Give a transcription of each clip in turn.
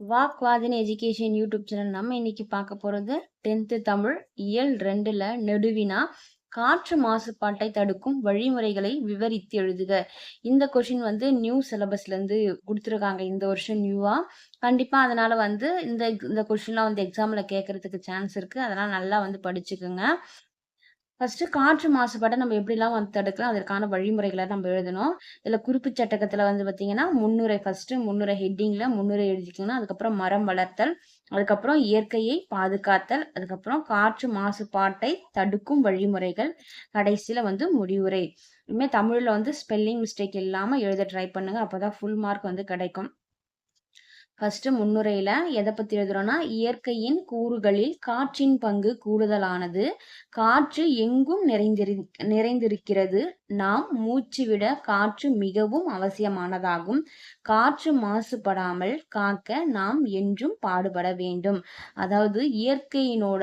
வாக்வாதினி education YouTube channel நம்ம இன்னைக்கு பார்க்க போகிறது டென்த்து தமிழ் இயல் ரெண்டில் நெடுவினா காற்று மாசுபாட்டை தடுக்கும் வழிமுறைகளை விவரித்து எழுதுக. இந்த கொஷின் வந்து நியூ சிலபஸ்லேருந்து கொடுத்துருக்காங்க. இந்த வருஷம் நியூவாக கண்டிப்பாக அதனால் வந்து இந்த இந்த கொஷின்லாம் வந்து எக்ஸாமில் கேட்குறதுக்கு சான்ஸ் இருக்குது அதெல்லாம் நல்லா வந்து படிச்சுக்கோங்க. ஃபஸ்ட்டு காற்று மாசுபாட்டை நம்ம எப்படிலாம் வந்து தடுக்கலாம்? அதற்கான வழிமுறைகளை நம்ம எழுதணும். இதில் குறிப்பு சட்டகத்தில் வந்து பார்த்திங்கன்னா முன்னுரை ஃபஸ்ட்டு முன்னுரை ஹெட்டிங்கில் முன்னுரை எழுதிக்கணும் அதுக்கப்புறம் மரம் வளர்த்தல் அதுக்கப்புறம் இயற்கையை பாதுகாத்தல் அதுக்கப்புறம் காற்று மாசுபாட்டை தடுக்கும் வழிமுறைகள் கடைசியில் வந்து முடிவுரை. இனிமேல் தமிழில் வந்து ஸ்பெல்லிங் மிஸ்டேக் இல்லாமல் எழுத ட்ரை பண்ணுங்கள் அப்போ தான் ஃபுல் மார்க் வந்து கிடைக்கும். ஃபஸ்ட்டு முன்னுரையில் எதை பற்றி எழுதுகிறோன்னா இயற்கையின் கூறுகளில் காற்றின் பங்கு கூடுதலானது. காற்று எங்கும் நிறைந்திரு நிறைந்திருக்கிறது. நாம் மூச்சுவிட காற்று மிகவும் அவசியமானதாகும். காற்று மாசுபடாமல் காக்க நாம் என்றும் பாடுபட வேண்டும். அதாவது இயற்கையினோட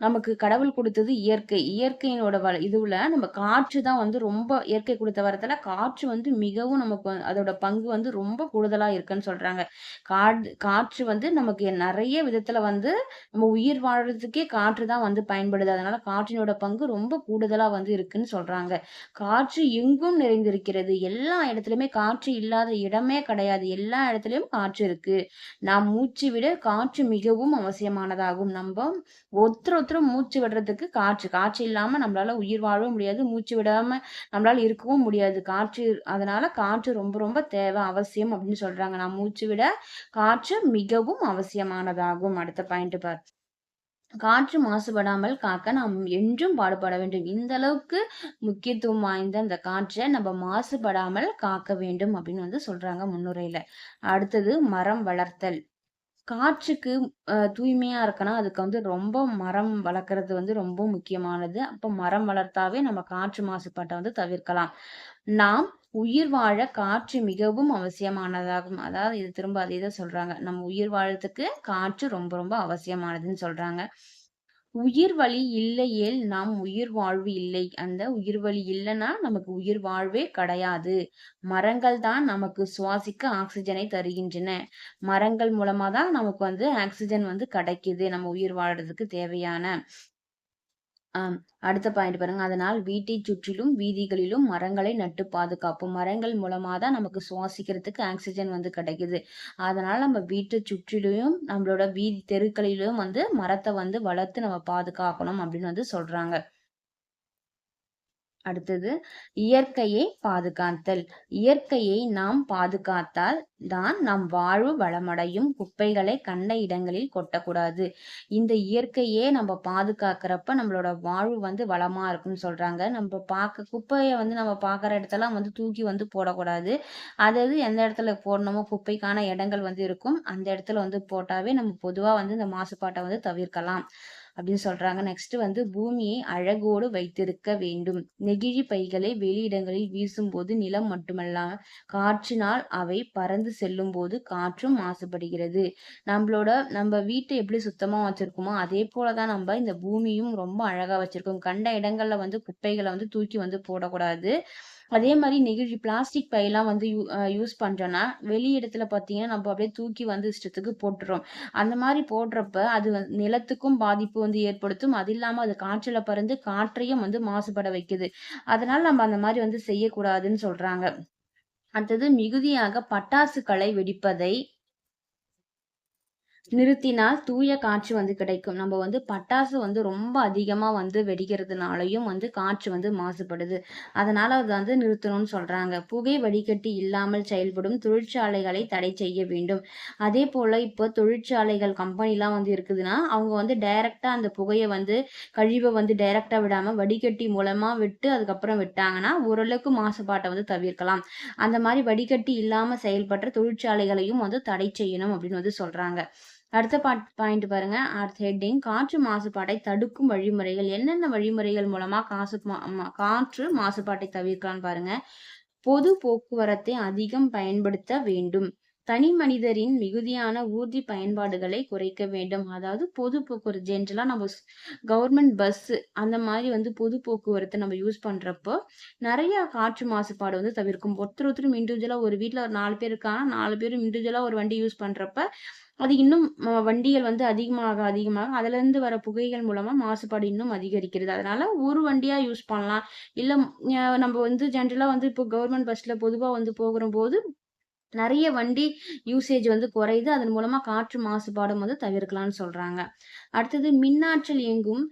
நமக்கு கடவுள் கொடுத்தது இயற்கை. இயற்கையினோட வ இதுவில் நம்ம காற்று தான் வந்து ரொம்ப இயற்கை கொடுத்த வரத்தில் காற்று வந்து மிகவும் நமக்கு அதோட பங்கு வந்து ரொம்ப கூடுதலாக இருக்குன்னு சொல்கிறாங்க காற்று காற்று வந்து நமக்கு நிறைய விதத்தில் வந்து நம்ம உயிர் வாழ்றதுக்கே காற்று தான் வந்து பயன்படுது. அதனால காற்றினோட பங்கு ரொம்ப கூடுதலாக வந்து இருக்குன்னு சொல்கிறாங்க காற்று எங்கும் நிறைந்திருக்கிறது. எல்லா இடத்துலையுமே காற்று இல்லாத இடமே கிடையாது. எல்லா இடத்துலையும் காற்று இருக்கு. நாம் மூச்சு விட காற்று மிகவும் அவசியமானதாகும். நம்ம ஒருத்தர் ஒருத்தர் மூச்சு விடுறதுக்கு காற்று காற்று இல்லாமல் நம்மளால உயிர் வாழவும் முடியாது. மூச்சு விடாம நம்மளால இருக்கவும் முடியாது. காற்று அதனால காற்று ரொம்ப ரொம்ப தேவை அவசியம் அப்படின்னு சொல்றாங்க. நான் மூச்சு விட காற்று மிகவும் அவசியமானதாகும். அடுத்த பாயிண்ட் பார். காற்று மாசுபடாமல் காக்க நாம் என்றும் பாடுபட வேண்டும். இந்த அளவுக்கு முக்கியத்துவம் வாய்ந்த அந்த காற்றை நம்ம மாசுபடாமல் காக்க வேண்டும் அப்படின்னு வந்து சொல்றாங்க முன்னுரையில. அடுத்தது மரம் வளர்த்தல். காற்றுக்கு தூய்மையா இருக்கனா அதுக்கு வந்து ரொம்ப மரம் வளர்க்குறது வந்து ரொம்ப முக்கியமானது. அப்போ மரம் வளர்த்தாவே நம்ம காற்று மாசுபாட்டை வந்து தவிர்க்கலாம். நாம் உயிர் வாழ காற்று மிகவும் அவசியமானதாகும். அதாவது இது திரும்ப அதே தான் சொல்றாங்க. நம்ம உயிர் வாழறதுக்கு காற்று ரொம்ப ரொம்ப அவசியமானதுன்னு சொல்றாங்க. உயிர் வழி இல்லையேல் நாம் உயிர் வாழ்வு இல்லை. அந்த உயிர் வழி இல்லைன்னா நமக்கு உயிர் வாழ்வே கிடையாது. மரங்கள் தான் நமக்கு சுவாசிக்க ஆக்சிஜனை தருகின்றன. மரங்கள் மூலமா தான் நமக்கு வந்து ஆக்சிஜன் வந்து கிடைக்குது. நம்ம உயிர் வாழறதுக்கு தேவையான அடுத்த பாயிண்ட் பாருங்க. அதனால் வீட்டை சுற்றிலும் வீதிகளிலும் மரங்களை நட்டு பாதுகாப்போம். மரங்கள் மூலமா தான் நமக்கு சுவாசிக்கிறதுக்கு ஆக்சிஜன் வந்து கிடைக்குது. அதனால நம்ம வீட்டை சுற்றிலும் நம்மளோட வீதி தெருக்களிலும் வந்து மரத்தை வந்து வளர்த்து நம்ம பாதுகாக்கணும் அப்படின்னு வந்து சொல்றாங்க. அடுத்தது இயற்கையை பாதுகாத்தல். இயற்கையை நாம் பாதுகாத்தால் தான் நம் வாழ்வு வளமடையும். குப்பைகளை கண்ட இடங்களில் கொட்டக்கூடாது. இந்த இயற்கையே நம்ம பாதுகாக்கிறப்ப நம்மளோட வாழ்வு வந்து வளமா இருக்கும்னு சொல்றாங்க. நம்ம பார்க்க குப்பையை வந்து நம்ம பார்க்குற இடத்தெல்லாம் வந்து தூக்கி வந்து போடக்கூடாது. அதாவது எந்த இடத்துல போடணுமோ குப்பைக்கான இடங்கள் வந்து இருக்கும். அந்த இடத்துல வந்து போட்டாவே நம்ம பொதுவாக வந்து இந்த மாசுபாட்டை வந்து தவிர்க்கலாம். அப்படின்னு சொல்றாங்க. நெக்ஸ்ட் வந்து பூமியை அழகோடு வைத்திருக்க வேண்டும். நெகிழி பைகளை வெளியிடங்களில் வீசும்போது நிலம் மட்டுமல்ல காற்றினால் அவை பறந்து செல்லும் போது காற்றும் மாசுபடுகிறது. நம்மளோட நம்ம வீட்டை எப்படி சுத்தமா வச்சிருக்கோமோ அதே போலதான் நம்ம இந்த பூமியும் ரொம்ப அழகா வச்சிருக்கோம். கண்ட இடங்கள்ல வந்து குப்பைகளை வந்து தூக்கி வந்து போடக்கூடாது. அதே மாதிரி நெகிழி பிளாஸ்டிக் பையெல்லாம் வந்து யூ யூஸ் பண்ணுறோன்னா வெளி இடத்துல பார்த்தீங்கன்னா நம்ம அப்படியே தூக்கி வந்து இஷ்டத்துக்கு போட்டுறோம். அந்த மாதிரி போடுறப்ப அது நிலத்துக்கும் பாதிப்பு வந்து ஏற்படுத்தும். அது இல்லாமல் அது காற்றில் பறந்து காற்றையும் வந்து மாசுபட வைக்குது. அதனால் நம்ம அந்த மாதிரி வந்து செய்யக்கூடாதுன்னு சொல்கிறாங்க அடுத்தது மிகுதியாக பட்டாசுகளை வெடிப்பதை நிறுத்தினால் தூய காற்று வந்து கிடைக்கும். நம்ம வந்து பட்டாசு வந்து ரொம்ப அதிகமாக வந்து வெடிக்கிறதுனாலையும் வந்து காற்று வந்து மாசுபடுது. அதனால் அதை வந்து நிறுத்தணும்னு சொல்கிறாங்க புகை வடிகட்டி இல்லாமல் செயல்படும் தொழிற்சாலைகளை தடை செய்ய வேண்டும். அதே போல் இப்போ தொழிற்சாலைகள் கம்பெனிலாம் வந்து இருக்குதுன்னா அவங்க வந்து டைரெக்டாக அந்த புகையை வந்து கழிவை வந்து டைரெக்டாக விடாமல் வடிகட்டி மூலமாக விட்டு அதுக்கப்புறம் விட்டாங்கன்னா ஓரளவுக்கு மாசுபாட்டை வந்து தவிர்க்கலாம். அந்த மாதிரி வடிகட்டி இல்லாமல் செயல்படுற தொழிற்சாலைகளையும் வந்து தடை செய்யணும் அப்படின்னு வந்து சொல்கிறாங்க அடுத்த பாட் பாயிண்ட் பாருங்க. அடுத்த ஹெட்டிங் காற்று மாசுபாட்டை தடுக்கும் வழிமுறைகள். என்னென்ன வழிமுறைகள் மூலமா காசு காற்று மாசுபாட்டை தவிர்க்கலாம் பாருங்க. பொது போக்குவரத்தை அதிகம் பயன்படுத்த வேண்டும். தனி மனிதரின் மிகுதியான ஊர்தி பயன்பாடுகளை குறைக்க வேண்டும். அதாவது பொது போக்குவரத்து ஜென்ரலாக நம்ம கவர்மெண்ட் பஸ்ஸு அந்த மாதிரி வந்து பொது போக்குவரத்தை நம்ம யூஸ் பண்ணுறப்போ நிறையா காற்று மாசுபாடு வந்து தவிர்க்கும். ஒருத்தர் ஒருத்தரும் இண்டிவிஜுவலாக ஒரு வீட்டில் ஒரு நாலு பேர் இருக்காங்கன்னா நாலு பேரும் இண்டிவிஜுவலாக ஒரு வண்டி யூஸ் பண்ணுறப்ப அது இன்னும் வண்டிகள் வந்து அதிகமாக அதிகமாக அதுலேருந்து வர புகைகள் மூலமாக மாசுபாடு இன்னும் அதிகரிக்கிறது. அதனால ஒரு வண்டியாக யூஸ் பண்ணலாம். இல்லை நம்ம வந்து ஜென்ரலாக வந்து இப்போ கவர்மெண்ட் பஸ்ஸில் பொதுவாக வந்து போகுறபோது நிறைய வண்டி யூசேஜ் வந்து குறையுது. அதன் மூலமாக காற்று மாசுபாடும் வந்து தவிர்க்கலாம்னு சொல்கிறாங்க அடுத்தது மின்னாற்றல் இயங்கும்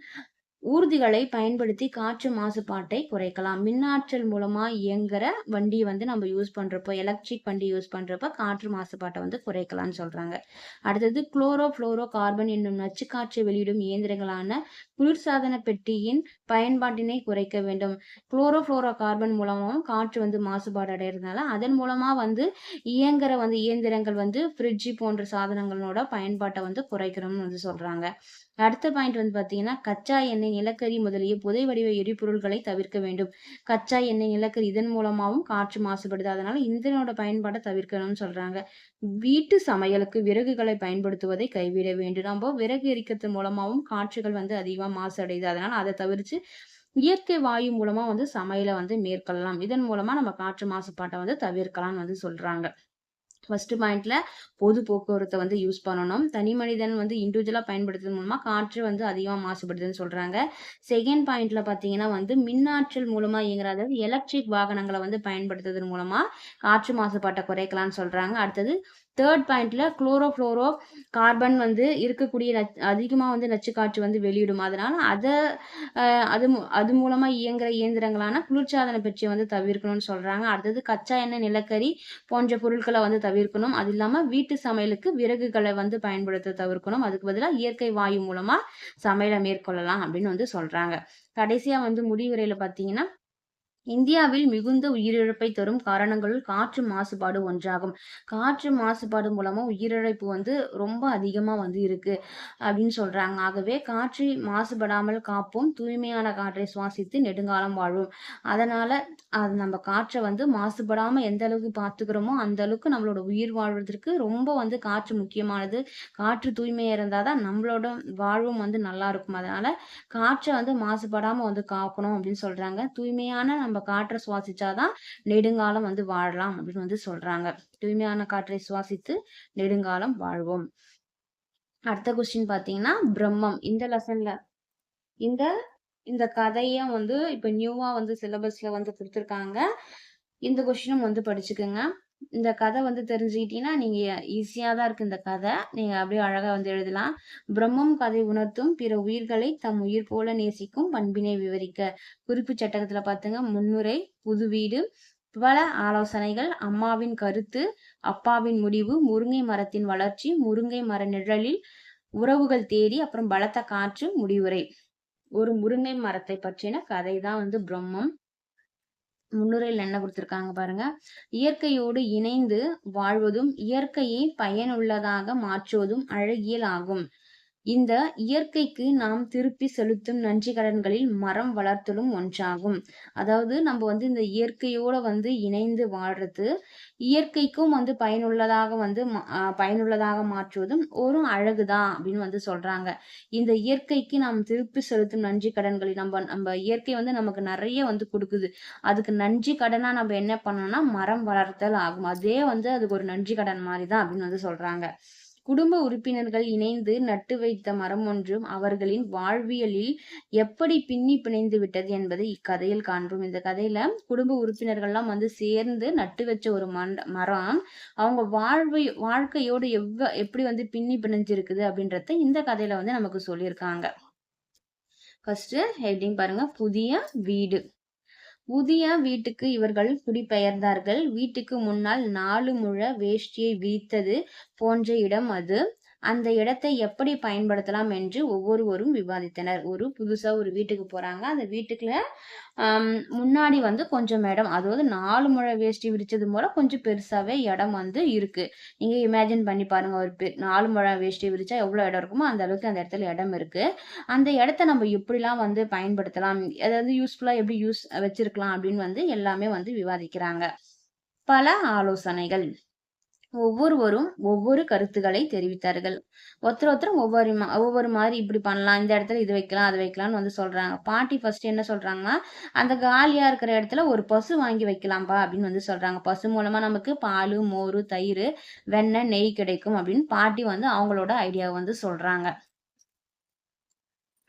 ஊர்திகளை பயன்படுத்தி காற்று மாசுபாட்டை குறைக்கலாம். மின்னாற்றல் மூலமா இயங்குற வண்டி வந்து நம்ம யூஸ் பண்றப்போ, எலக்ட்ரிக் வண்டி யூஸ் பண்றப்ப காற்று மாசுபாட்டை வந்து குறைக்கலாம்னு சொல்றாங்க. அடுத்தது குளோரோ புளோரோ கார்பன் என்னும் நச்சுக்காற்றை வெளியிடும் இயந்திரங்களான குளிர்சாதன பெட்டியின் பயன்பாட்டினை குறைக்க வேண்டும். குளோரோ புளோரோ கார்பன் மூலமாகவும் காற்று வந்து மாசுபாடு அடைகிறதுனால அதன் மூலமா வந்து இயங்குற வந்து இயந்திரங்கள் வந்து ஃப்ரிட்ஜ் போன்ற சாதனங்களோட பயன்பாட்டை வந்து குறைக்கணும்னு வந்து சொல்றாங்க. அடுத்த பாயிண்ட் வந்து பார்த்தீங்கன்னா, கச்சா எண்ணெய், நிலக்கரி முதலிய புதை வடிவ எரிபொருள்களை தவிர்க்க வேண்டும். கச்சா எண்ணெய், நிலக்கரி இதன் மூலமாகவும் காற்று மாசுபடுது. அதனால இந்திரனோட பயன்பாட்டை தவிர்க்கணும்னு சொல்றாங்க. வீட்டு சமையலுக்கு விறகுகளை பயன்படுத்துவதை கைவிட வேண்டும். நம்ம விறகு எரிக்கிறது மூலமாகவும் காற்றுகள் வந்து அதிகமா மாசடையுது. அதனால அதை தவிர்த்து இயற்கை வாயு மூலமா வந்து சமையலை வந்து மேற்கொள்ளலாம். இதன் மூலமா நம்ம காற்று மாசுபாட்டை வந்து தவிர்க்கலாம்னு வந்து சொல்றாங்க. ஃபர்ஸ்ட் பாயிண்ட்ல பொது போக்குவரத்தை வந்து யூஸ் பண்ணணும். தனி மனிதன் வந்து இண்டிவிஜுவலாக பயன்படுத்துறது மூலமாக காற்று வந்து அதிகமாக மாசுபடுதுன்னு சொல்றாங்க. செகண்ட் பாயிண்ட்ல பார்த்தீங்கன்னா வந்து மின்னாற்றல் மூலமாக இயங்குற அதாவது எலக்ட்ரிக் வாகனங்களை வந்து பயன்படுத்துறது மூலமாக காற்று மாசுபாட்டை குறைக்கலாம்னு சொல்றாங்க. அடுத்தது தேர்ட் பாயிண்ட்ல குளோரோஃப்ளோரோ கார்பன் வந்து இருக்கக்கூடிய நச் அதிகமாக வந்து நச்சுக்காற்று வந்து வெளியிடும். அதனால அதை அது அது மூலமாக இயங்குற இயந்திரங்களான குளிர்சாதன பெட்டிய வந்து தவிர்க்கணும்னு சொல்கிறாங்க அடுத்தது கச்சா எண்ணெய், நிலக்கரி போன்ற பொருட்களை வந்து தவிர்க்கணும். அது இல்லாமல் வீட்டு சமையலுக்கு விறகுகளை வந்து பயன்படுத்த தவிர்க்கணும். அதுக்கு பதிலாக இயற்கை வாயு மூலமாக சமையலை மேற்கொள்ளலாம் அப்படின்னு வந்து சொல்கிறாங்க கடைசியாக வந்து முடிவுரையில் பார்த்தீங்கன்னா, இந்தியாவில் மிகுந்த உயிரிழப்பை தரும் காரணங்களுள் காற்று மாசுபாடு ஒன்றாகும். காற்று மாசுபாடு மூலமா உயிரிழப்பு வந்து ரொம்ப அதிகமா வந்து இருக்கு அப்படின்னு சொல்றாங்க. ஆகவே காற்றை மாசுபடாமல் காப்போம். தூய்மையான காற்றை சுவாசித்து நெடுங்காலம் வாழ்வோம். அதனால அது நம்ம காற்றை வந்து மாசுபடாம எந்த அளவுக்கு பார்த்துக்கிறோமோ, அந்த அளவுக்கு நம்மளோட உயிர் வாழ்வதற்கு ரொம்ப வந்து காற்று முக்கியமானது. காற்று தூய்மையா இருந்தாதான் நம்மளோட வாழ்வும் வந்து நல்லா இருக்கும். அதனால காற்றை வந்து மாசுபடாம வந்து காக்கணும் அப்படின்னு சொல்றாங்க. தூய்மையான நம்ம நம்ம காற்றை சுவாசிச்சாதான் நெடுங்காலம் வந்து வாழலாம் அப்படின்னு வந்து சொல்றாங்க. தூய்மையான காற்றை சுவாசித்து நெடுங்காலம் வாழ்வோம். அடுத்த கொஸ்டின் பார்த்தீங்கன்னா, பிரம்மம். இந்த லெசன்ல இந்த இந்த கதைய வந்து இப்ப நியூவா வந்து சிலபஸ்ல வந்து கொடுத்துருக்காங்க இந்த கொஸ்டினும் வந்து படிச்சுக்கோங்க இந்த கதை வந்து தெரிஞ்சுக்கிட்டீங்கன்னா, நீங்க ஈஸியா தான் இருக்கு இந்த கதை. நீங்க அப்படியே அழகா வந்து எழுதலாம். பிரம்மம் கதை உணர்த்தும் பிற உயிர்களை தம் உயிர் போல நேசிக்கும் பண்பினை விவரிக்க. குறிப்புச் சட்டகத்துல பாத்துங்க. முன்னுரை, புது வீடு, பல ஆலோசனைகள், அம்மாவின் கருத்து, அப்பாவின் முடிவு, முருங்கை மரத்தின் வளர்ச்சி, முருங்கை மர நிழலில் உறவுகள் தேடி, அப்புறம் பலத்த காற்று, முடிவுரை. ஒரு முருங்கை மரத்தை பற்றின கதை தான் வந்து பிரம்மம். முன்னுரையில் என்ன குடுத்திருக்காங்க பாருங்க. இயற்கையோடு இணைந்து வாழ்வதும், இயற்கையை பயனுள்ளதாக மாற்றுவதும் அழகியல் ஆகும். இந்த இயற்கைக்கு நாம் திருப்பி செலுத்தும் நன்றிக்கடன்களில் மரம் வளர்த்தலும் ஒன்றாகும். அதாவது நம்ம வந்து இந்த இயற்கையோட வந்து இணைந்து வாழ்றது, இயற்கைக்கும் வந்து பயனுள்ளதாக வந்து பயனுள்ளதாக மாற்றுவதும் ஒரு அழகு தான் அப்படின்னு வந்து சொல்றாங்க. இந்த இயற்கைக்கு நாம் திருப்பி செலுத்தும் நன்றி கடன்களை நம்ம நம்ம இயற்கை வந்து நமக்கு நிறைய வந்து கொடுக்குது அதுக்கு நன்றி கடனா நம்ம என்ன பண்ணோம்னா மரம் வளர்த்தல் ஆகும். அதே வந்து அதுக்கு ஒரு நன்றி கடன் மாதிரி தான் அப்படின்னு வந்து சொல்றாங்க. குடும்ப உறுப்பினர்கள் இணைந்து நட்டு வைத்த மரம் ஒன்றும் அவர்களின் வாழ்வியலில் எப்படி பின்னி பிணைந்து விட்டது என்பதை இக்கதையில் காண்போம். இந்த கதையில குடும்ப உறுப்பினர்கள்லாம் வந்து சேர்ந்து நட்டு வச்ச ஒரு மண்ட மரம், அவங்க வாழ்வை வாழ்க்கையோடு எவ்வ எப்படி வந்து பின்னி பிணைஞ்சிருக்குது அப்படின்றத இந்த கதையில வந்து நமக்கு சொல்லியிருக்காங்க. ஃபர்ஸ்ட் ஹெட்டிங் பாருங்க. புதிய வீடு. புதிய வீட்டுக்கு இவர்கள் குடிபெயர்ந்தார்கள். வீட்டுக்கு முன்னால் நாலு முழ வேஷ்டியை விரித்தது போன்ற இடம் அது. அந்த இடத்தை எப்படி பயன்படுத்தலாம் என்று ஒவ்வொருவரும் விவாதித்தனர். ஒரு புதுசாக ஒரு வீட்டுக்கு போகிறாங்க அந்த வீட்டுக்குள்ள முன்னாடி வந்து கொஞ்சம் இடம். அதாவது நாலு முழை வேஷ்டி விரிச்சது மூலம் கொஞ்சம் பெருசாகவே இடம் வந்து இருக்குது நீங்கள் இமேஜின் பண்ணி பாருங்க. ஒரு பெ 4 முழ வேஷ்டி விரிச்சா எவ்வளோ இடம் இருக்குமோ, அந்த அளவுக்கு அந்த இடத்துல இடம் இருக்குது அந்த இடத்த நம்ம எப்படிலாம் வந்து பயன்படுத்தலாம்? அதாவது யூஸ்ஃபுல்லாக எப்படி யூஸ் வச்சிருக்கலாம் அப்படின்னு வந்து எல்லாமே வந்து விவாதிக்கிறாங்க. பல ஆலோசனைகள். ஒவ்வொருவரும் ஒவ்வொரு கருத்துக்களை தெரிவித்தார்கள். ஒருத்தர் ஒருத்தர் ஒவ்வொரு மா- ஒவ்வொரு மாதிரி இப்படி பண்ணலாம் இந்த இடத்துல இது வைக்கலாம் அது வைக்கலாம்னு வந்து சொல்றாங்க. பாட்டி ஃபர்ஸ்ட் என்ன சொல்றாங்கன்னா அந்த காலியா இருக்கிற இடத்துல ஒரு பசு வாங்கி வைக்கலாம்பா அப்படின்னு வந்து சொல்றாங்க. பசு மூலமா நமக்கு பால் மோர் தயிர் வெண்ணெய் நெய் கிடைக்கும் அப்படின்னு பாட்டி வந்து அவங்களோட ஐடியாவை வந்து சொல்றாங்க.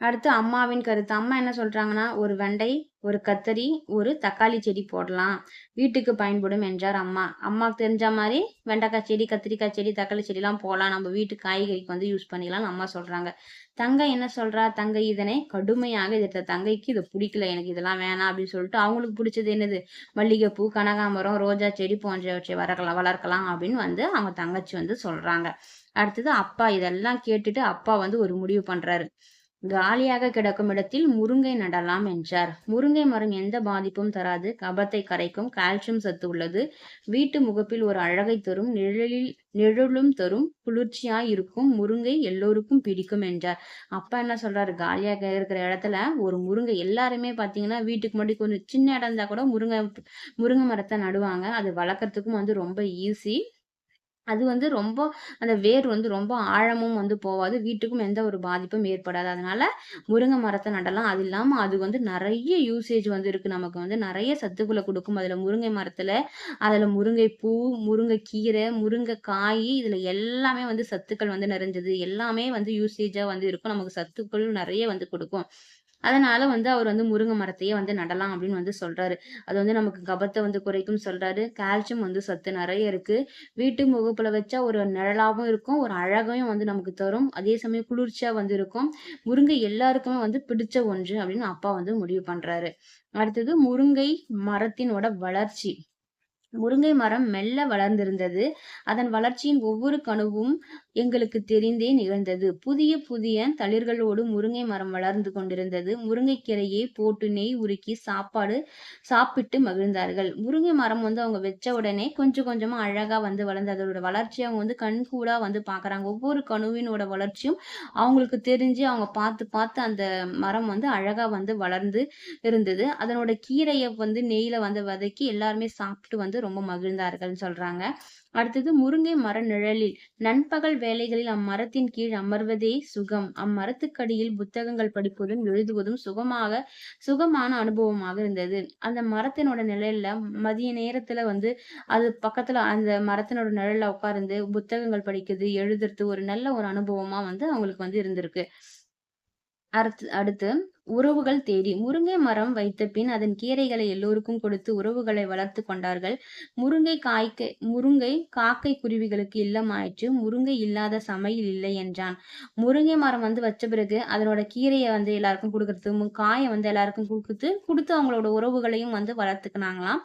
அடுத்து அம்மாவின் கருத்து. அம்மா என்ன சொல்றாங்கன்னா ஒரு வெண்டை ஒரு கத்தரி ஒரு தக்காளி செடி போடலாம். வீட்டுக்கு பயன்படும் என்றார் அம்மா. அம்மாவுக்கு தெரிஞ்ச மாதிரி வெண்டைக்காய் செடி கத்திரிக்காய் செடி தக்காளி செடிலாம் போகலாம் நம்ம வீட்டு காய்கறிக்கு வந்து யூஸ் பண்ணிக்கலாம்னு அம்மா சொல்றாங்க. தங்கை என்ன சொல்றா? தங்கை இதனை கடுமையாக எதிர்த்த தங்கைக்கு இதை பிடிக்கல எனக்கு இதெல்லாம் வேணாம் அப்படின்னு சொல்லிட்டு அவங்களுக்கு பிடிச்சது என்னது? மல்லிகைப்பூ கனகாம்பரம் ரோஜா செடி போன்றவற்றை வளர்க்கலாம் வளர்க்கலாம் அப்படின்னு வந்து அவங்க தங்கச்சி வந்து சொல்றாங்க. அடுத்தது அப்பா இதெல்லாம் கேட்டுட்டு அப்பா வந்து ஒரு முடிவு பண்றாரு. காலியாக கிடக்கும் இடத்தில் முருங்கை நடலாம் என்றார். முருங்கை மரம் எந்த பாதிப்பும் தராது. கபத்தை கரைக்கும் கால்சியம் சத்து உள்ளது. வீட்டு முகப்பில் ஒரு அழகை தரும் நிழலில் நிழலும் தரும் குளிர்ச்சியாய் இருக்கும் முருங்கை எல்லோருக்கும் பிடிக்கும் என்றார். அப்பா என்ன சொல்றாரு? காலியாக இருக்கிற இடத்துல ஒரு முருங்கை எல்லாருமே பாத்தீங்கன்னா வீட்டுக்கு முன்னாடி கொஞ்சம் சின்ன இடம் இருந்தா கூட முருங்கை முருங்கை மரத்தை நடுவாங்க. அது வளர்க்கறதுக்கும் வந்து ரொம்ப ஈஸி அது வந்து ரொம்ப அந்த வேர் வந்து ரொம்ப ஆழமும் வந்து போகாது வீட்டுக்கும் எந்த ஒரு பாதிப்பும் ஏற்படாது. அதனால முருங்கை மரத்தை நடலாம். அது இல்லாமல் அது வந்து நிறைய யூசேஜ் வந்து இருக்கு. நமக்கு வந்து நிறைய சத்துக்களை கொடுக்கும். அதில் முருங்கை மரத்தில் அதில் முருங்கை பூ முருங்கை கீரை முருங்கை காய் இதில் எல்லாமே வந்து சத்துக்கள் வந்து நிறைஞ்சது. எல்லாமே வந்து யூசேஜாக வந்து இருக்கும். நமக்கு சத்துக்கள் நிறைய வந்து கொடுக்கும். அதனால வந்து அவர் வந்து முருங்கை மரத்தையே வந்து நடலாம் அப்படின்னு வந்து சொல்றாரு. அது வந்து நமக்கு கபத்தை வந்து குறைக்கும் சொல்றாரு. கால்சியம் வந்து சத்து நிறைய இருக்கு. வீட்டு முகப்புல வச்சா ஒரு நிழலாகவும் இருக்கும் ஒரு அழகையும் வந்து நமக்கு தரும். அதே சமயம் குளிர்ச்சியா வந்து இருக்கும். முருங்கை எல்லாருக்குமே வந்து பிடிச்ச ஒன்று அப்படின்னு அப்பா வந்து முடிவு பண்றாரு. அடுத்தது முருங்கை மரத்தினோட வளர்ச்சி. முருங்கை மரம் மெல்ல வளர்ந்திருந்தது. அதன் வளர்ச்சியின் ஒவ்வொரு கணுவும் எங்களுக்கு தெரிந்தே நிகழ்ந்தது. புதிய புதிய தளிர்களோடு முருங்கை மரம் வளர்ந்து கொண்டிருந்தது. முருங்கைக்கீரையை போட்டு நெய் உருக்கி சாப்பாடு சாப்பிட்டு மகிழ்ந்தார்கள். முருங்கை மரம் வந்து அவங்க வச்ச உடனே கொஞ்சம் கொஞ்சமா அழகா வந்து வளர்ந்து அதோட வளர்ச்சி அவங்க வந்து கண்கூடா வந்து பாக்குறாங்க. ஒவ்வொரு கணுவினோட வளர்ச்சியும் அவங்களுக்கு தெரிஞ்சு அவங்க பார்த்து பார்த்து அந்த மரம் வந்து அழகா வந்து வளர்ந்து இருந்தது. அதனோட கீரையை வந்து நெய்யில வந்து வதக்கி எல்லாருமே சாப்பிட்டு வந்து ரொம்ப மகிழ்ந்தார்கள்னு சொல்றாங்க. அடுத்தது முருங்கை மர நிழலில் நண்பகல் வேலைகளில் அம்மரத்தின் கீழ் அமர்வதே சுகம். அம்மரத்துக்கடியில் புத்தகங்கள் படிப்பதும் எழுதுவதும் சுகமாக சுகமான அனுபவமாக இருந்தது. அந்த மரத்தினோட நிழல்ல மதிய நேரத்துல வந்து அது பக்கத்துல அந்த மரத்தினோட நிழல்ல உட்கார்ந்து புத்தகங்கள் படிக்கிறது எழுதுறது ஒரு நல்ல ஒரு அனுபவமா வந்து அவங்களுக்கு வந்து இருந்திருக்கு. அடுத்து அடுத்து உறவுகள் தேடி முருங்கை மரம் வைத்த பின் அதன் கீரைகளை எல்லோருக்கும் கொடுத்து உறவுகளை வளர்த்து கொண்டார்கள். முருங்கை காய்க்கை முருங்கை காக்கை குருவிகளுக்கு இல்லமாயிற்று. முருங்கை இல்லாத சமையல் இல்லை என்றான். முருங்கை மரம் வந்து வச்ச பிறகு அதனோட கீரையை வந்து எல்லாருக்கும் கொடுக்கறது காயை வந்து எல்லாருக்கும் கொடுத்து கொடுத்து அவங்களோட உறவுகளையும் வந்து வளர்த்துக்கினாங்களாம்.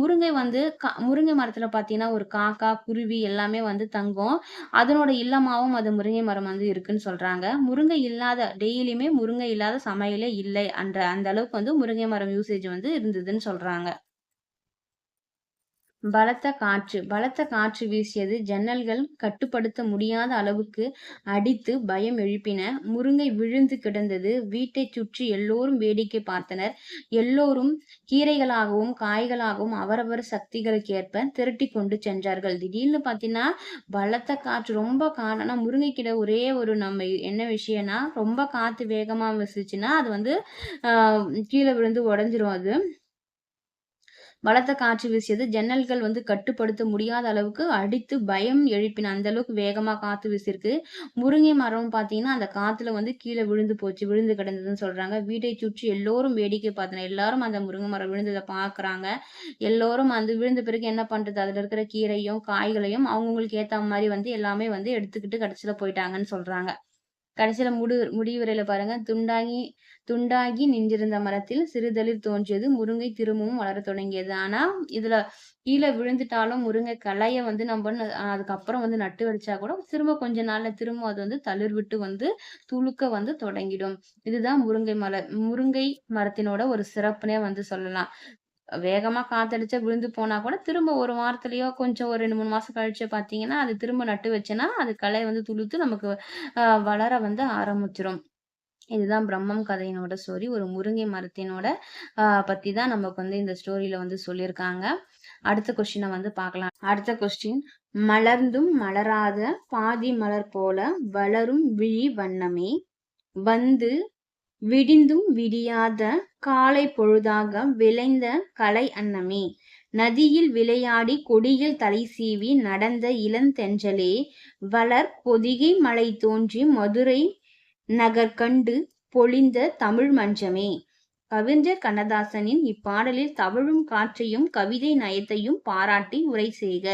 முருங்கை வந்து கா முருங்கை மரத்துல பாத்தீங்கன்னா ஒரு காக்கா குருவி எல்லாமே வந்து தங்கும். அதனோட இல்லமாவும் அது முருங்கை மரம் வந்து இருக்குன்னு சொல்றாங்க. முருங்கை இல்லாத டெய்லியுமே முருங்கை இல்லாத சமையலே இல்லை. அன்ற அந்த அளவுக்கு வந்து முருங்கை மரம் யூசேஜ் வந்து இருந்ததுன்னு சொல்றாங்க. பலத்த காற்று. பலத்த காற்று வீசியது ஜன்னல்கள் கட்டுப்படுத்த முடியாத அளவுக்கு அடித்து பயம் எழுப்பின. முருங்கை விழுந்து கிடந்தது. வீட்டைச் சுற்றி எல்லோரும் வேடிக்கை பார்த்தனர். எல்லோரும் கீரைகளாகவும் காய்களாகவும் அவரவர் சக்திகளுக்கேற்ப திரட்டி கொண்டு சென்றார்கள். திடீர்னு பார்த்தீங்கன்னா பலத்த காற்று ரொம்ப காரணம் முருங்கைக்கிட ஒரே ஒரு நம்ம என்ன விஷயம்னா ரொம்ப காற்று வேகமாக விசிச்சுன்னா அது வந்து கீழே விழுந்து உடஞ்சிரும். அது பலத்த காற்று வீசியது. ஜன்னல்கள் வந்து கட்டுப்படுத்த முடியாத அளவுக்கு அடித்து பயம் எழுப்பின அந்த அளவுக்கு வேகமாக காற்று வீசியிருக்கு. முருங்கை மரம் பார்த்தீங்கன்னா அந்த காற்றுல வந்து கீழே விழுந்து போச்சு விழுந்து கிடந்ததுன்னு சொல்றாங்க. வீட்டை சுற்றி எல்லோரும் வேடிக்கை பார்த்தனர். எல்லாரும் அந்த முருங்கை மரம் விழுந்ததை பார்க்குறாங்க எல்லோரும் அந்த விழுந்த பிறகு என்ன பண்றது? அதில் இருக்கிற கீரையும் காய்களையும் அவங்கவுங்களுக்கு ஏற்ற மாதிரி வந்து எல்லாமே வந்து எடுத்துக்கிட்டு கடைசியில் போயிட்டாங்கன்னு சொல்றாங்க. கடைசியில முடி முடிவுரையில பாருங்க. துண்டாகி துண்டாகி நின்றிருந்த மரத்தில் சிறுதளிர் தோன்றியது. முருங்கை திரும்பவும் வளர தொடங்கியது. ஆனா இதுல கீழே விழுந்துட்டாலும் முருங்கை கலையை வந்து நம்ம அதுக்கப்புறம் வந்து நட்டு வச்சா கூட திரும்ப கொஞ்ச நாள்ல திரும்ப அது வந்து தளிர் விட்டு வந்து துளுக்க வந்து தொடங்கிடும். இதுதான் முருங்கை மலை முருங்கை மரத்தினோட ஒரு சிறப்புனே வந்து சொல்லலாம். வேகமா காத்தடிச்சா விழுந்து போனா கூட திரும்ப ஒரு வாரத்திலயோ கொஞ்சம் ஒரு ரெண்டு மூணு மாசம் கழிச்சு பாத்தீங்கன்னா அது திரும்ப நட்டு வச்சேன்னா அது களை வந்து துளுத்து நமக்கு ஆஹ் வளர வந்து ஆரம்பிச்சிரும். இதுதான் பிரம்மம் கதையினோட ஸ்டோரி ஒரு முருங்கை மரத்தினோட ஆஹ் பத்தி தான் நமக்கு வந்து இந்த ஸ்டோரியில வந்து சொல்லியிருக்காங்க அடுத்த கொஸ்டினை வந்து பார்க்கலாம் அடுத்த கொஸ்டின் மலர்ந்தும் மலராத பாதி மலர் போல வளரும் விழி வண்ணமே. வந்து விடிந்தும் விடியாத காலை பொழுதாக விளைந்த கலை அன்னமே. நதியில் விளையாடி கொடியில் தலை சீவி நடந்த இளந்தென்றலே வளர் பொதிகை மலை தோன்றி மதுரை நகர் கண்டு பொழிந்த தமிழ் மஞ்சமே கவிஞர் கண்ணதாசனின் இப்பாடலில் தவழும் காற்றையும் கவிதை நயத்தையும் பாராட்டி உரை செய்க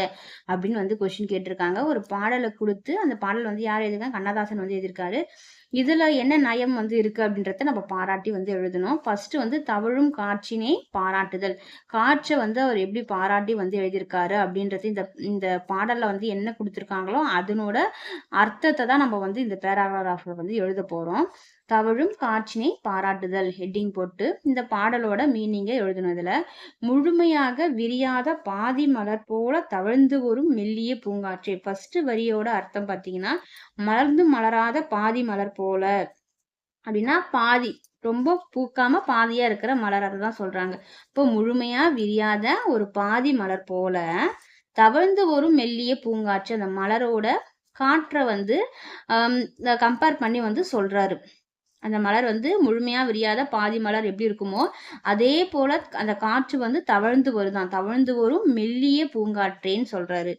அப்படின்னு வந்து கொஸ்டின் கேட்டிருக்காங்க. ஒரு பாடலை கொடுத்து அந்த பாடல் வந்து யார் எழுதிருக்காங்க கண்ணதாசன் வந்து எழுதியிருக்காரு. இதுல என்ன நயம் வந்து இருக்கு அப்படின்றத நம்ம பாராட்டி வந்து எழுதணும். ஃபர்ஸ்ட் வந்து தவழும் காற்றினை பாராட்டுதல். காற்றை வந்து அவர் எப்படி பாராட்டி வந்து எழுதியிருக்காரு அப்படின்றது இந்த இந்த பாடல்ல வந்து என்ன கொடுத்துருக்காங்களோ அதனோட அர்த்தத்தை தான் நம்ம வந்து இந்த பேராகிராஃப்ல வந்து எழுத போறோம். தவழும் காற்றினை பாராட்டுதல் ஹெட்டிங் போட்டு இந்த பாடலோட மீனிங்கை எழுதுனதுல முழுமையாக விரியாத பாதி மலர் போல தவழ்ந்து வரும் மெல்லிய பூங்காற்றை. ஃபர்ஸ்ட் வரியோட அர்த்தம் பார்த்தீங்கன்னா மலர்ந்து மலராத பாதி மலர் போல. அப்படின்னா பாதி ரொம்ப பூக்காம பாதியா இருக்கிற மலர் அதை தான் சொல்றாங்க. இப்போ முழுமையா விரியாத ஒரு பாதி மலர் போல தவழ்ந்து வரும் மெல்லிய பூங்காற்று அந்த மலரோட காற்றை வந்து கம்பேர் பண்ணி வந்து சொல்றாரு. அந்த மலர் வந்து முழுமையாக விரியாத பாதி மலர் எப்படி இருக்குமோ அதே போல் அந்த காற்று வந்து தவழ்ந்து வருதான். தவழ்ந்து வரும் மெல்லிய பூங்காற்றேன்னு சொல்கிறாரு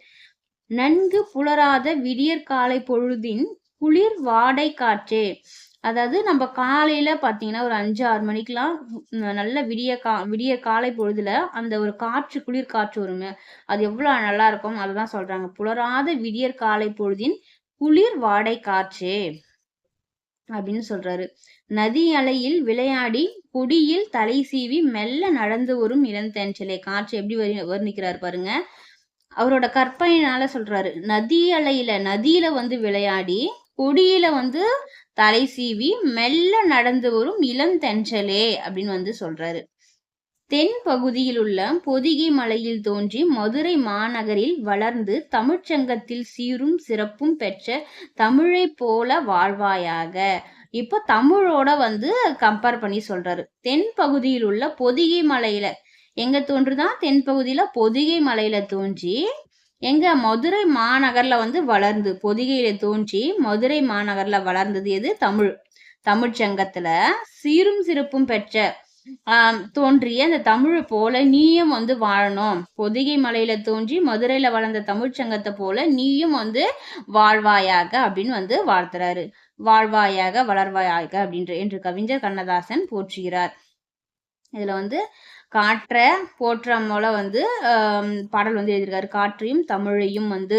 நன்கு புலராத விடியற் காலை பொழுதின் குளிர் வாடை காற்றே. அதாவது நம்ம காலையில பாத்தீங்கன்னா ஒரு அஞ்சு ஆறு மணிக்கெல்லாம் நல்ல விடிய கா விடிய காலை பொழுதுல அந்த ஒரு காற்று குளிர் காற்று வருங்க. அது எவ்வளவு நல்லா இருக்கும் அதுதான் சொல்றாங்க. புலராத விடியற் காலை பொழுதின் குளிர் வாடை காற்றே. அப்படின்னு சொல்றாரு. நதி அலையில் விளையாடி குடியில் தலை சீவி மெல்ல நடந்து வரும் இளந்தென்றலை காற்று எப்படி வரி வர்ணிக்கிறார் பாருங்க. அவரோட கற்பனையினால சொல்றாரு. நதி அலையில நதியில வந்து விளையாடி கொடியில வந்து தலை சீவி மெல்ல நடந்து வரும் இளம் தென்றலே அப்படின்னு வந்து சொல்றாரு. தென் பகுதியிலுள்ள பொதிகை மலையில் தோன்றி மதுரை மாநகரில் வளர்ந்து தமிழ்ச்சங்கத்தில் சீரும் சிறப்பும் பெற்ற தமிழை போல வாழ்வாயாக. இப்போ தமிழோட வந்து கம்பேர் பண்ணி சொல்றாரு. தென் பகுதியில் உள்ள பொதிகை மலையில எங்க தோன்றுதான் தென் பகுதியில பொதிகை மலையில தோன்றி எங்க மதுரை மாநகர்ல வந்து வளர்ந்து பொதிகையில தோன்றி மதுரை மாநகர்ல வளர்ந்தது எது? தமிழ். தமிழ்ச்சங்கத்துல சீரும் சிறப்பும் பெற்ற தோன்றிய அந்த தமிழ் போல நீயும் வந்து வாழணும். பொதிகை மலையில தோன்றி மதுரையில வளர்ந்த தமிழ்ச்சங்கத்தை போல நீயும் வந்து வாழ்வாயாக அப்படின்னு வந்து வாழ்த்துறாரு. வாழ்வாயாக வளர்வாயாக அப்படின்ற என்று கவிஞர் கண்ணதாசன் போற்றுகிறார். இதுல வந்து காற்ற போற்றம் போல வந்து பாடல் வந்து எழுதியிருக்காரு. காற்றையும் தமிழையும் வந்து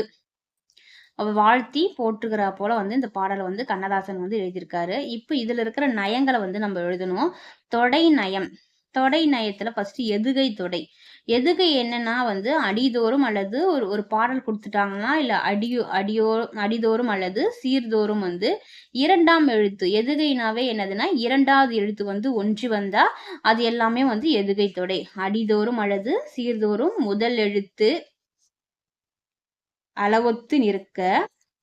வாழ்த்தி போற்றுகிறா போல வந்து இந்த பாடலை வந்து கண்ணதாசன் வந்து எழுதியிருக்காரு. இப்போ இதில் இருக்கிற நயங்களை வந்து நம்ம எழுதணும். தொடை நயம். தொடை நயத்துல ஃபர்ஸ்ட் எதுகை தொடை. எதுகை என்னன்னா வந்து அடிதோறும் அல்லது ஒரு ஒரு பாடல் கொடுத்துட்டாங்கன்னா இல்லை அடியோ அடியோ அடிதோறும் அல்லது சீர்தோறும் வந்து இரண்டாம் எழுத்து. எதுகைனாவே என்னதுன்னா இரண்டாவது எழுத்து வந்து ஒன்று வந்தா அது எல்லாமே வந்து எதுகை தொடை. அடிதோறும் அல்லது சீர்தோறும் முதல் எழுத்து. அளவொத்து நிற்க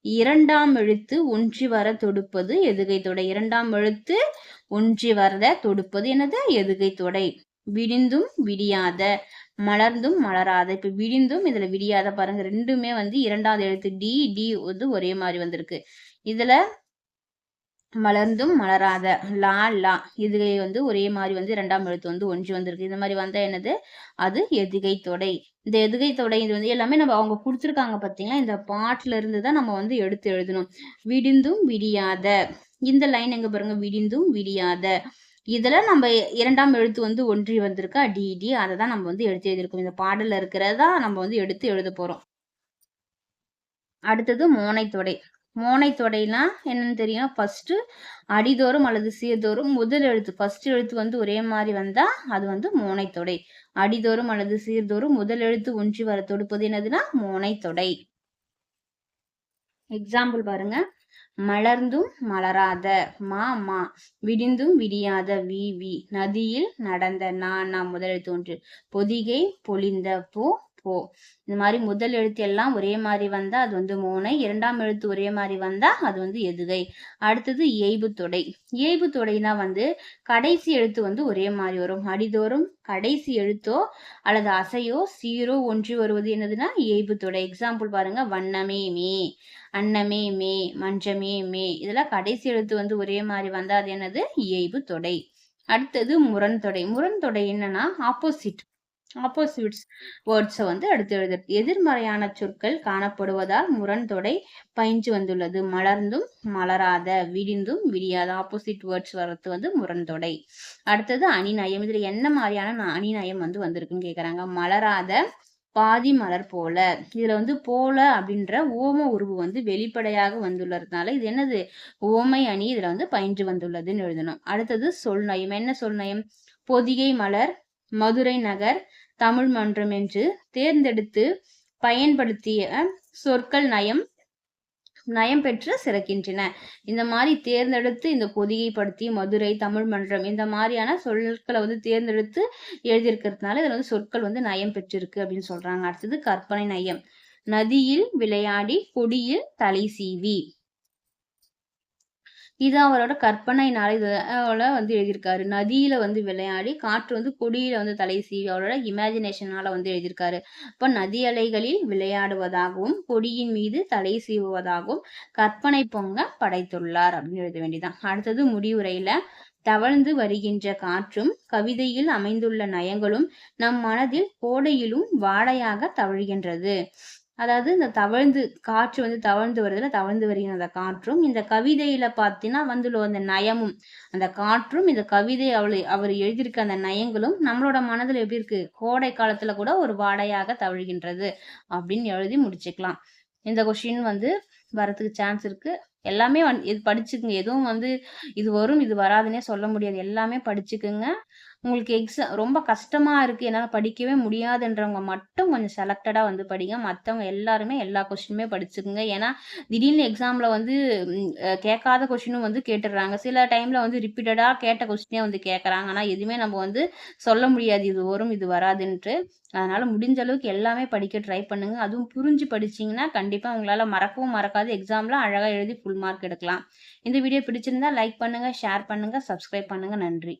இரண்டாம் எழுத்து ஒன்றி வர தொடுப்பது எதுகை தொடை. இரண்டாம் எழுத்து ஒன்றி வரத தொடுப்பது என்னது? எதுகை தொடை. விடிந்தும் விடியாத மலர்ந்தும் மலராத. இப்ப விடிந்தும் இதுல விடியாத பாருங்க. ரெண்டுமே வந்து இரண்டாவது எழுத்து டி டி வந்து ஒரே மாதிரி வந்திருக்கு. இதுல மலர்ந்தும் மலராத லா லா. இதுகை வந்து ஒரே மாதிரி வந்து இரண்டாம் எழுத்து வந்து ஒன்று வந்திருக்கு. இந்த மாதிரி வந்தால் என்னது? அது எதுகை தொடை. இந்த எதுகை தொடை இது வந்து எல்லாமே நம்ம அவங்க கொடுத்துருக்காங்க பார்த்தீங்களா இந்த பாட்டில் இருந்து தான் நம்ம வந்து எடுத்து எழுதணும். விடிந்தும் விடியாத. இந்த லைன் எங்கே பாருங்க? விடிந்தும் விடியாத. இதில் நம்ம இரண்டாம் எழுத்து வந்து ஒன்றி வந்திருக்கா. டி டி. அதை தான் நம்ம வந்து எடுத்து எழுதியிருக்கோம். இந்த பாடலில் இருக்கிறதா நம்ம வந்து எடுத்து எழுத போகிறோம் அடுத்தது மோனை தொடை மோனை தொடைனா என்னன்னு தெரியும். ஃபர்ஸ்ட் அடிதோறும் அல்லது சீர்தோறும் முதல் எழுத்து ஃபர்ஸ்ட் எழுத்து வந்து ஒரே மாதிரி வந்தா அது வந்து மோனை தொடை. அடிதோறும் அல்லது சீர்தோறும் முதல் எழுத்து ஒன்றி வர தொடுப்பது என்னதுன்னா மோனை தொடை. எக்ஸாம்பிள் பாருங்க. மலர்ந்தும் மலராத மா மா. விடிந்தும் விடியாத வி வி. நதியில் நடந்த நான் நான் முதல் எழுத்து ஒன்று. பொதிகை பொழிந்த பூ போ. இந்த மாதிரி முதல் எழுத்து எல்லாம் ஒரே மாதிரி வந்தா அது வந்து மோனை இரண்டாம் எழுத்து ஒரே மாதிரி வந்தா அது வந்து எதுகை. அடுத்தது ஏய்பு தொடை. ஏய்பு தொடைனா வந்து கடைசி எழுத்து வந்து ஒரே மாதிரி வரும். அடிதோறும் கடைசி எழுத்தோ அல்லது அசையோ சீரோ ஒன்றி வருவது என்னதுன்னா ஏய்பு தொடை. எக்ஸாம்பிள் பாருங்க. வண்ணமே மே அன்னமே மே மஞ்சமே மே. இதெல்லாம் கடைசி எழுத்து வந்து ஒரே மாதிரி வந்தா அது என்னது? ஏய்பு தொடை. அடுத்தது முரண்தொடை. முரண்தொடை என்னன்னா ஆப்போசிட் ஆப்போசிட்ஸ் வேர்ட்ஸை வந்து அடுத்து எழுது எதிர்மறையான சொற்கள் காணப்படுவதால் முரண்தொடை பயின்று வந்துள்ளது. மலர்ந்தும் மலராத விடிந்தும் விடியாத ஆப்போசிட் வேர்ட்ஸ் வர்றது வந்து முரண்தொடை. அடுத்தது அணிநயம். இதில் என்ன மாதிரியான அணிநயம் வந்து வந்திருக்குன்னு கேட்குறாங்க மலராத பாதி மலர் போல. இதுல வந்து போல அப்படின்ற ஓம உருவு வந்து வெளிப்படையாக வந்துள்ளதுனால இது என்னது? ஓமை அணி இதுல வந்து பயின்று வந்துள்ளதுன்னு எழுதணும். அடுத்தது சொல் நயம் என்ன சொல் நயம் பொதிகை மலர் மதுரை நகர் தமிழ் மன்றம் என்று தேர்ந்தெடுத்து பயன்படுத்திய சொற்கள் நயம் நயம் பெற்று சிறக்கின்றன. இந்த மாதிரி தேர்ந்தெடுத்து இந்த பொதிகைப்படுத்தி மதுரை தமிழ் மன்றம் இந்த மாதிரியான சொற்களை வந்து தேர்ந்தெடுத்து எழுதியிருக்கிறதுனால இதில் வந்து சொற்கள் வந்து நயம் பெற்றிருக்கு அப்படின்னு சொல்றாங்க. அடுத்தது கற்பனை நயம். நதியில் விளையாடி கொடியில் தலை சீவி. இது அவரோட கற்பனைனால இதுல வந்து எழுதியிருக்காரு. நதியில வந்து விளையாடி காற்று வந்து கொடியில வந்து தலை சீவி அவரோட இமேஜினேஷனால வந்து எழுதியிருக்காரு. இப்ப நதி அலைகளில் விளையாடுவதாகவும் கொடியின் மீது தலை சீவுவதாகவும் கற்பனை பொங்க படைத்துள்ளார் அப்படின்னு எழுத வேண்டியதான் அடுத்தது முடிவுரையில தவழ்ந்து வருகின்ற காற்றும் கவிதையில் அமைந்துள்ள நயங்களும் நம் மனதில் கோடையிலும் வாடையாக தவழ்கின்றது. அதாவது இந்த தவழ்ந்து காற்று வந்து தவழ்ந்து வருதுல தவழ்ந்து வருகிற அந்த காற்றும். இந்த கவிதையில பார்த்தீங்கன்னா வந்துள்ள அந்த நயமும் அந்த காற்றும் இந்த கவிதை அவளை அவர் எழுதியிருக்க அந்த நயங்களும் நம்மளோட மனதில் எப்படி இருக்கு? கோடை காலத்துல கூட ஒரு வாடையாக தவழ்கின்றது அப்படின்னு எழுதி முடிச்சுக்கலாம். இந்த கொஷின் வந்து வரத்துக்கு சான்ஸ் இருக்கு. எல்லாமே வந்து இது படிச்சுக்குங்க. எதுவும் வந்து இது வரும் இது வராதுன்னே சொல்ல முடியாது. எல்லாமே படிச்சுக்குங்க. உங்களுக்கு எக்ஸாம் ரொம்ப கஷ்டமாக இருக்குது என்னால் படிக்கவே முடியாதுன்றவங்க மட்டும் கொஞ்சம் செலக்டடாக வந்து படிங்க. மற்றவங்க எல்லாருமே எல்லா கொஸ்டினுமே படிச்சுக்குங்க. ஏன்னா திடீர்னு எக்ஸாமில் வந்து கேட்காத கொஸ்டினும் வந்து கேட்டுடுறாங்க. சில டைமில் வந்து ரிப்பீட்டடாக கேட்ட கொஸ்டினே வந்து கேட்குறாங்க. ஆனால் எதுவுமே நம்ம வந்து சொல்ல முடியாது. இது வரும் இது வராதுன்ட்டு. அதனால் முடிஞ்ச அளவுக்கு எல்லாமே படிக்க ட்ரை பண்ணுங்க. அதுவும் புரிஞ்சு படிச்சிங்கன்னா கண்டிப்பாக உங்களால் மறக்கவும் மறக்காது. எக்ஸாமில் அழகாக எழுதி ஃபுல் மார்க் எடுக்கலாம். இந்த வீடியோ பிடிச்சிருந்தா லைக் பண்ணுங்கள் ஷேர் பண்ணுங்கள் சப்ஸ்கிரைப் பண்ணுங்கள் நன்றி.